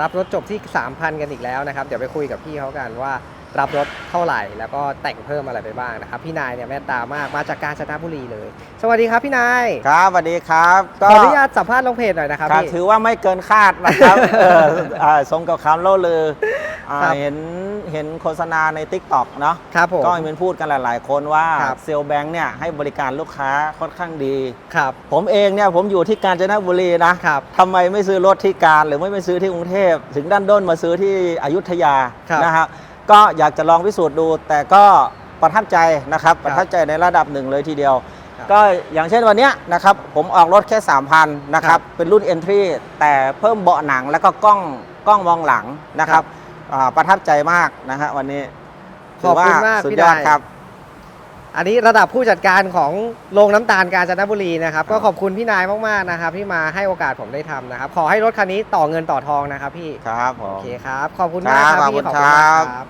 รับรถจบที่ 3,000 กันอีกแล้วนะครับ เดี๋ยวไปคุยกับพี่เขากันว่ารับรถเท่าไหร่ แล้วก็แต่งเพิ่มอะไรไปบ้างนะครับ พี่นายเนี่ยแม่นตามากมาจากกาญจนบุรีเลย สวัสดีครับพี่นายครับสวัสดีครับขออนุญาตสัมภาษณ์ลงเพจหน่อยนะครับครับ พี่ถือว่าไม่เกินคาดนะครับเอออ่าสมกับคำเล่าลือ อ่าครับ เห็นเห็นโฆษณาใน t ิ k t o k เนาะครับผม ก็มีพูดกันหลาย ๆ คนว่าครับ เซลล์แบงค์เนี่ยให้บริการลูกค้าค่อนข้างดี ครับผมเองเนี่ยผมอยู่ที่กาญจนบุรีนะครับ ทำไมไม่ซื้อรถที่การหรือไม่ไปซื้อที่กรุงเทพ ถึงด้านด้นมาซื้อที่อยุธยาครับนะฮะก็อยากจะลองพิสูจน์ดู แต่ก็ประทับใจนะครับประทับใจในระดับหนึ่งเลยทีเดียว ครับก็อย่างเช่นวันเนี้ยนะครับผมออกรถแค่ 3,000นะคครัรับบเป็นรุ่น Entry แต่เพิ่มเบาะหนังแล้วก็กล้องกล้องมองหลังนะครับ อ่าประทับใจมากนะฮะวันนี้ขอบคุณมากสุดพี่ยอดนายครับ อันนี้ระดับผู้จัดการของโรงน้ำตาลกาญจนบุรีนะครับ ก็ขอบคุณพี่นายมากๆนะครับ ที่มาให้โอกาสผมได้ทำนะครับ ขอให้รถคันนี้ต่อเงินต่อทองนะครับพี่ครับผโอมเคครับ ขอบคุณมากครับครับพี่ขอบคุณมากครับครับ